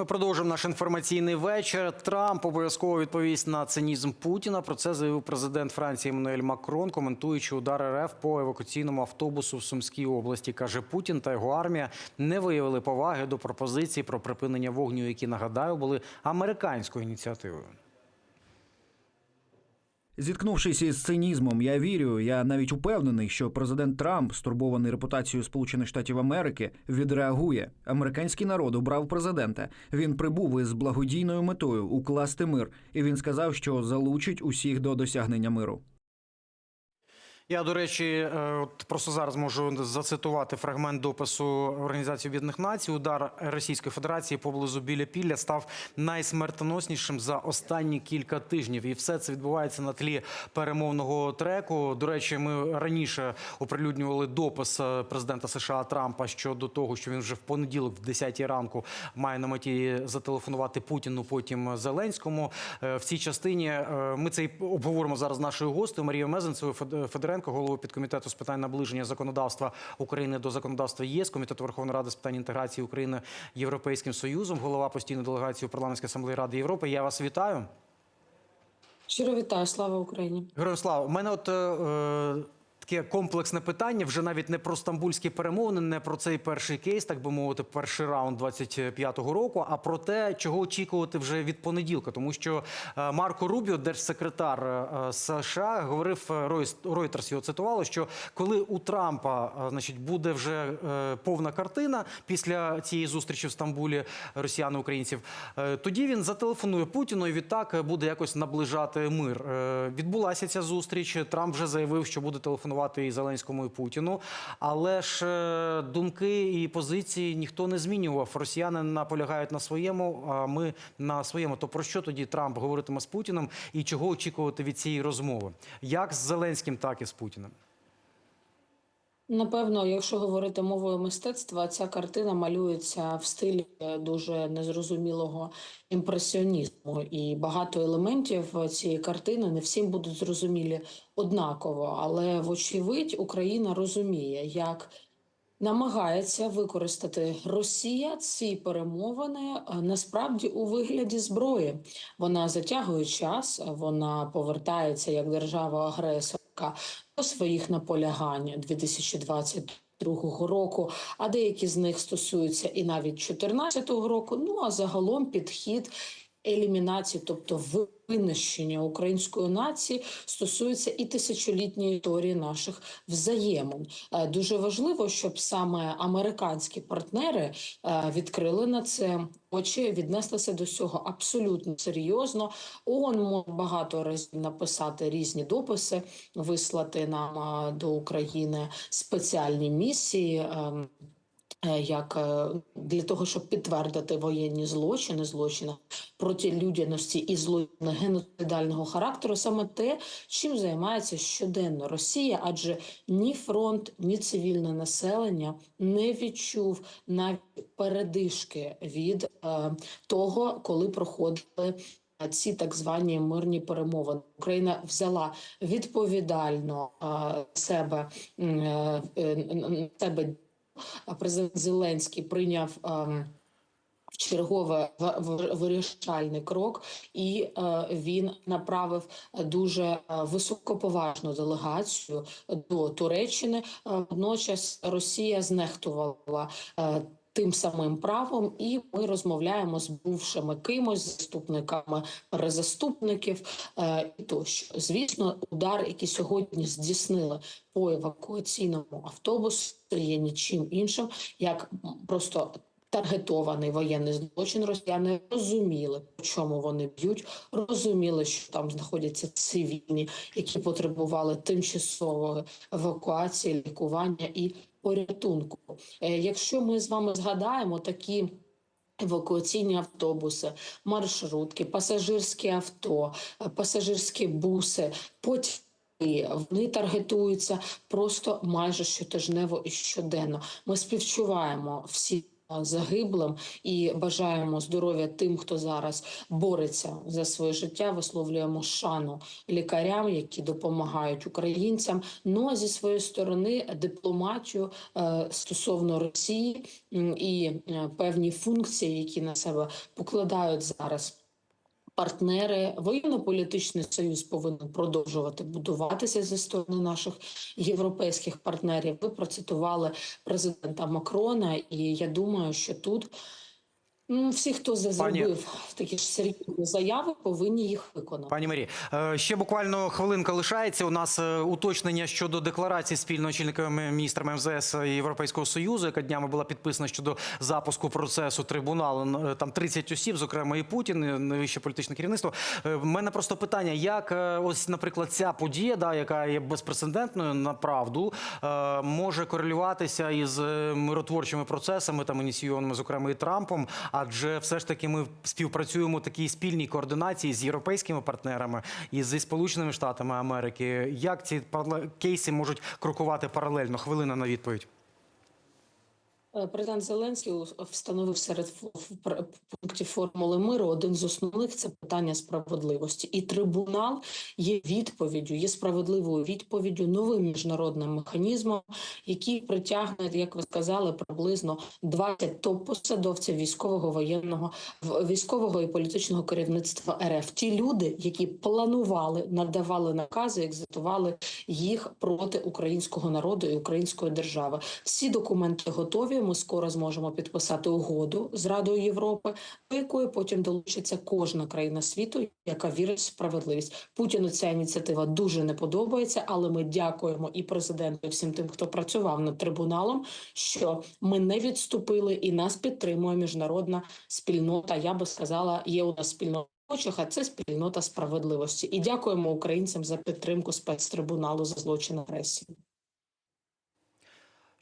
Ми продовжимо наш інформаційний вечір. Трамп обов'язково відповість на цинізм Путіна. Про це заявив президент Франції Еммануель Макрон, коментуючи удар РФ по евакуаційному автобусу в Сумській області. каже Путін та його армія не виявили поваги до пропозиції про припинення вогню, які нагадаю були американською ініціативою. Зіткнувшись із цинізмом, я вірю. Я навіть упевнений, що президент Трамп, стурбований репутацією Сполучених Штатів Америки, відреагує. Американський народ обрав президента. Він прибув із благодійною метою укласти мир, і він сказав, що залучить усіх до досягнення миру. Я, до речі, е, от просто зараз можу зацитувати фрагмент допису Організації Об'єднаних Націй. Удар Російської Федерації поблизу біля Пілля став найсмертоноснішим за останні кілька тижнів. І все це відбувається на тлі перемовного треку. До речі, ми раніше оприлюднювали допис е, президента США Трампа щодо того, що він вже в понеділок, в 10 ранку, має на меті зателефонувати Путіну, потім Зеленському. Е, В цій частині ми це обговоримо зараз нашою гостею Марією Мезенцевою Фед- Федоренко, голову підкомітету з питань наближення законодавства України до законодавства ЄС, комітету Верховної Ради з питань інтеграції України Європейським Союзом, голова постійної делегації у парламентській асамблеї Ради Європи. Я вас вітаю. Щиро вітаю, слава Україні. Героям слава. У мене от е, е, таке комплексне питання, вже навіть не про стамбульські перемовини, не про цей перший кейс, так би мовити, перший раунд 25-го року, а про те, чого очікувати вже від понеділка. Тому що е, Марко Рубіо, держсекретар е, США, говорив е, Reuters його цитувало, що коли у Трампа е, значить, буде вже е, повна картина після цієї зустрічі в Стамбулі росіян-українців, е, тоді він зателефонує Путіну і відтак е, буде якось наближати мир. Е, Відбулася ця зустріч. Трамп вже заявив, що буде телефонувати і Зеленському, і Путіну. Але ж е, думки і позиції ніхто не змінював. Росіяни наполягають на своєму, а ми на своєму. То про що тоді Трамп говоритиме з Путіним і чого очікувати від цієї розмови? Як з Зеленським, так і з Путіним. Напевно, якщо говорити мовою мистецтва, ця картина малюється в стилі е, дуже незрозумілого імпресіонізму, і багато елементів цієї картини не всім будуть зрозумілі однаково. Але вочевидь Україна розуміє, як намагається використати Росія ці перемовини е, насправді у вигляді зброї. Вона затягує час, вона повертається як держава-агресорка до своїх наполягань 2022 року, а деякі з них стосуються і навіть 2014 року. Ну а загалом підхід елімінації, тобто винищення української нації, стосується і тисячолітньої історії наших взаємин. Е, Дуже важливо, щоб саме американські партнери е, відкрили на це очі, віднеслися до цього абсолютно серйозно. ООН може багато разів написати різні дописи, вислати нам е, до України спеціальні місії. Е, Як е, для того, щоб підтвердити воєнні злочини, злочини проти людяності і злочини геноцидального характеру, саме те, чим займається щоденно Росія, адже ні фронт, ні цивільне населення не відчув навіть передишки від е, того, коли проходили. Ці так звані мирні перемовини Україна взяла відповідально е, себе е, е, себе. Президент Зеленський прийняв ем, чергове вирішальний крок, і е, він направив дуже е, високоповажну делегацію до Туреччини. Е, Водночас Росія знехтувала. Тим самим правом, і ми розмовляємо з бувшими кимось, заступниками перезаступників е, і тощо. Звісно, удар, який сьогодні здійснили по евакуаційному автобусу, є нічим іншим, як просто таргетований воєнний злочин. Росіяни розуміли, по чому вони б'ють, розуміли, що там знаходяться цивільні, які потребували тимчасової евакуації, лікування і порятунку. Е, Якщо ми з вами згадаємо такі. Евакуаційні автобуси, маршрутки, пасажирські авто, е, пасажирські буси, потяги. Вони таргетуються просто майже щотижнево і щоденно. Ми співчуваємо всі загиблим і бажаємо здоров'я тим, хто зараз бореться за своє життя. Висловлюємо шану лікарям, які допомагають українцям. Ну а зі своєї сторони дипломатію е, стосовно Росії і е, певні функції, які на себе покладають зараз. Партнери, воєнно-політичний союз повинен продовжувати будуватися зі сторони наших європейських партнерів. Ви процитували президента Макрона, і я думаю, що тут всі, хто зробив такі ж серйозні заяви, повинні їх виконати. Пані Марі, е, ще буквально хвилинка лишається. У нас е, уточнення щодо декларації спільно очільниками міністрами МЗС і Європейського союзу, яка днями була підписана щодо запуску процесу трибуналу. Е, Там 30 осіб, зокрема і Путін, найвище політичне керівництво. В мене просто питання: як ось, наприклад, ця подія, да, яка є безпрецедентною направду, е, може корелюватися із миротворчими процесами, там ініційованими, зокрема і Трампом, адже все ж таки ми співпрацюємо в такій спільній координації з європейськими партнерами і зі Сполученими Штатами Америки. Як ці кейси можуть крокувати паралельно? Хвилина на відповідь. Е, Президент Зеленський встановив серед пунктів формули миру один з основних це питання справедливості. І трибунал є відповіддю, є справедливою відповіддю новим міжнародним механізмом, який притягне, як ви сказали, приблизно 20 топ-посадовців військового воєнного військового і політичного керівництва РФ. Ті люди, які планували, надавали накази, екзитували їх проти українського народу і української держави. Всі документи готові. Ми скоро зможемо підписати угоду з Радою Європи, до якої потім долучиться кожна країна світу, яка вірить в справедливість. Путіну ця ініціатива дуже не подобається, але ми дякуємо і президенту, і всім тим, хто працював над трибуналом, що ми не відступили і нас підтримує міжнародна спільнота. Я би сказала, є у нас спільнота. охочих, А це спільнота справедливості, і дякуємо українцям за підтримку спецтрибуналу за злочин агресії.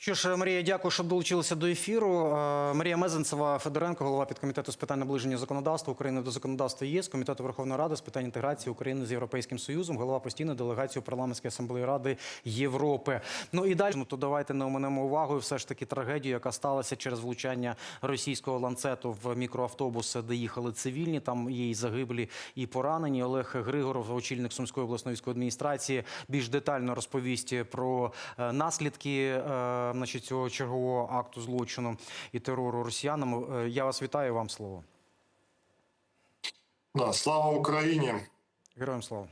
Що ж, Марія, дякую, що долучилися до ефіру. Е, Марія Мезенцева, Федоренко, голова підкомітету з питань наближення законодавства України до законодавства ЄС, комітету Верховної Ради з питань інтеграції України з Європейським Союзом, голова постійної делегації у парламентській асамблеї Ради Європи. Ну і далі, ну то давайте не оминемо увагою все ж таки трагедію, яка сталася через влучання російського ланцету в мікроавтобус, де їхали цивільні. Там є і загиблі, і поранені. Олег Григоров, очільник Сумської обласної військової адміністрації, більш детально розповість про е, наслідки е, значить, цього чергового акту злочину і терору росіянам. Е, Я вас вітаю. Вам слово. Да, слава Україні. Героям слава.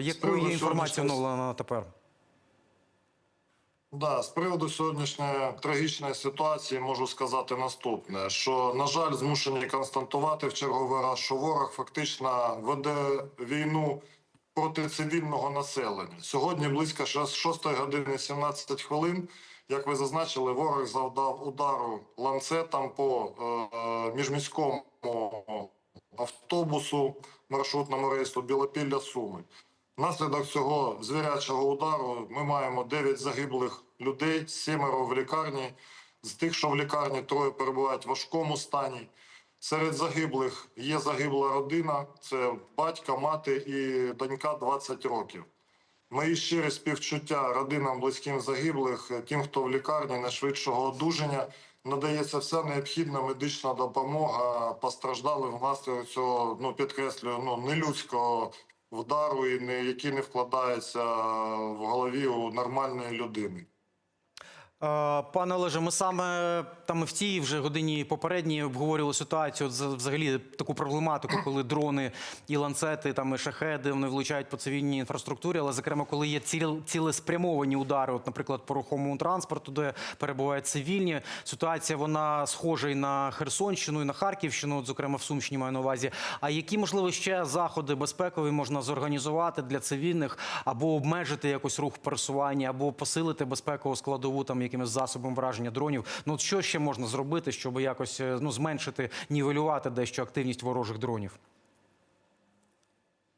Якою є інформація оновлена тепер? Да, з приводу сьогоднішньої трагічної ситуації можу сказати наступне: що на жаль, змушені констатувати в черговий раз, що ворог фактично веде війну проти цивільного населення. Сьогодні близько 6 години 17 хвилин. Як ви зазначили, ворог завдав удару ланцетом по е, міжміському автобусу маршрутному рейсу Білопілля Суми. Внаслідок цього звірячого удару ми маємо 9 загиблих людей, сімеро в лікарні. З тих, що в лікарні, троє перебувають в важкому стані. Серед загиблих є загибла родина: це батько, мати і донька 20 років. Мої щирі співчуття родинам близьким загиблих, тим, хто в лікарні найшвидшого одужання. Надається вся необхідна медична допомога постраждалим внаслідок цього, ну підкреслюю, ну нелюдського вдару, і не який не вкладається в голові у нормальної людини. Е, Пане Олеже, ми саме там в цій вже годині попередній обговорювали ситуацію, взагалі таку проблематику, коли дрони і ланцети, там і шахеди вони влучають по цивільній інфраструктурі, але зокрема, коли є ціл, цілеспрямовані удари, от, наприклад, по рухомому транспорту, де перебувають цивільні. Ситуація вона схожа і на Херсонщину, і на Харківщину, от, зокрема в Сумщині маю на увазі. А які можливо ще заходи безпекові можна зорганізувати для цивільних або обмежити якось рух пересування, або посилити безпекову складову там якимись засобами враження дронів? Ну от що ще можна зробити, щоб якось е, ну зменшити, нівелювати дещо активність ворожих дронів?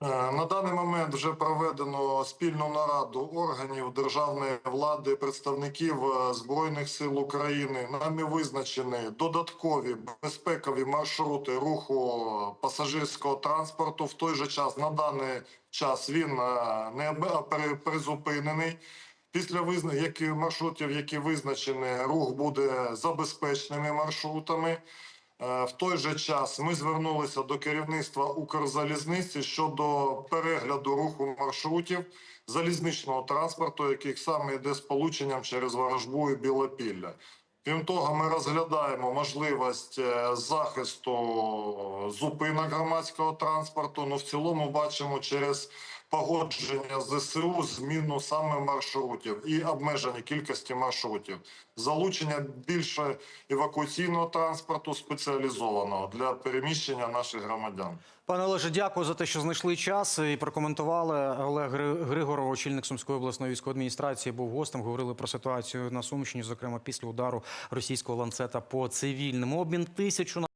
Е, На даний момент вже проведено спільну нараду органів державної влади, представників е, збройних сил України. Нами визначені додаткові безпекові маршрути руху пасажирського транспорту. В той же час на даний час він не призупинений. Після визна... які маршрутів, які визначені, рух буде за безпечними маршрутами. Е, В той же час ми звернулися до керівництва Укрзалізниці щодо перегляду руху маршрутів залізничного транспорту, яких саме йде сполученням через Ворожбу і Білопілля. Крім того, ми розглядаємо можливість е, захисту зупинок громадського транспорту. Ну в цілому бачимо через погодження ЗСУ зміну саме маршрутів і обмеження кількості маршрутів, залучення більше евакуаційного транспорту спеціалізованого для переміщення наших громадян. Пане Олеже, дякую за те, що знайшли час і прокоментували. Олег Григоров, очільник Сумської обласної військової адміністрації, був гостем. Говорили про ситуацію на Сумщині, зокрема після удару російського ланцета по цивільним. Обмін тисячу